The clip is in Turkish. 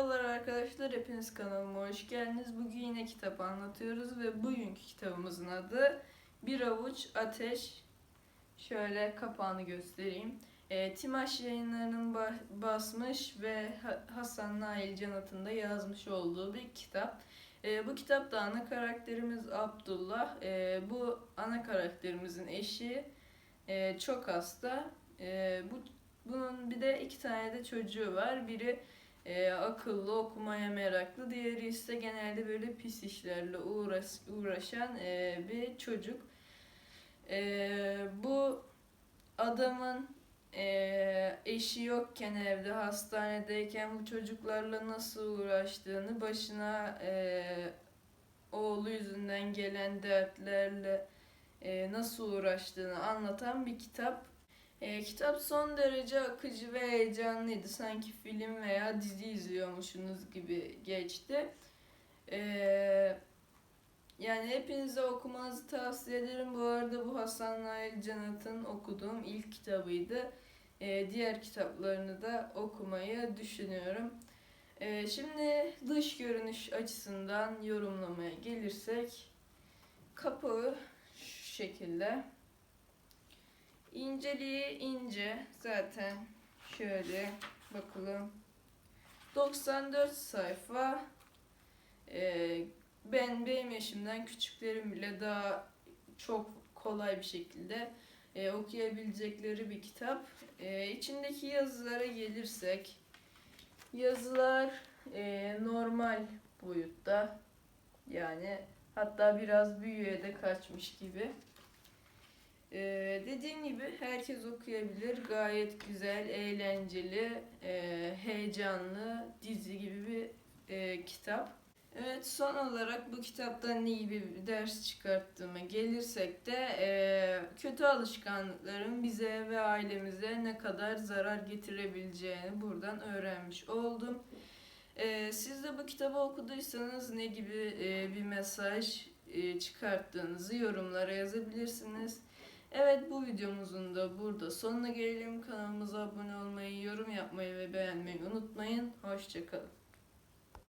Merhabalar arkadaşlar, hepiniz kanalıma hoş geldiniz. Bugün yine kitap anlatıyoruz ve bugünkü kitabımızın adı Bir Avuç Ateş. Şöyle kapağını göstereyim. E, Timaş yayınlarının ba- basmış ve Ha- Hasan Nail Canat'ın da yazmış olduğu bir kitap. E, bu kitapta ana karakterimiz Abdullah. E, bu ana karakterimizin eşi e, çok hasta. E, bu bunun bir de iki tane de çocuğu var. Biri e, akıllı, okumaya meraklı. Diğeri ise genelde böyle pis işlerle uğraş, uğraşan e, bir çocuk. E, bu adamın e, eşi yokken evde hastanedeyken bu çocuklarla nasıl uğraştığını başına e, oğlu yüzünden gelen dertlerle e, nasıl uğraştığını anlatan bir kitap. E, kitap son derece akıcı ve heyecanlıydı. Sanki film veya dizi izliyormuşsunuz gibi geçti. E, yani hepinize okumanızı tavsiye ederim. Bu arada bu Hasan Nail Canat'ın okuduğum ilk kitabıydı. E, diğer kitaplarını da okumayı düşünüyorum. E, şimdi dış görünüş açısından yorumlamaya gelirsek kapağı şu şekilde. İnceliği ince zaten şöyle bakalım 94 sayfa Ee, ben benim yaşımdan küçüklerim bile daha çok kolay bir şekilde e, okuyabilecekleri bir kitap. E, içindeki yazılara gelirsek yazılar e, normal boyutta yani hatta biraz büyüğe de kaçmış gibi. Ee, dediğim gibi herkes okuyabilir. Gayet güzel, eğlenceli, e, heyecanlı, dizi gibi bir e, kitap. Evet son olarak bu kitaptan gibi bir ders çıkarttığıma gelirsek de e, kötü alışkanlıkların bize ve ailemize ne kadar zarar getirebileceğini buradan öğrenmiş oldum. E, siz de bu kitabı okuduysanız ne gibi e, bir mesaj e, çıkarttığınızı yorumlara yazabilirsiniz. Evet bu videomuzun da burada sonuna gelelim. Kanalımıza abone olmayı, yorum yapmayı ve beğenmeyi unutmayın. Hoşçakalın.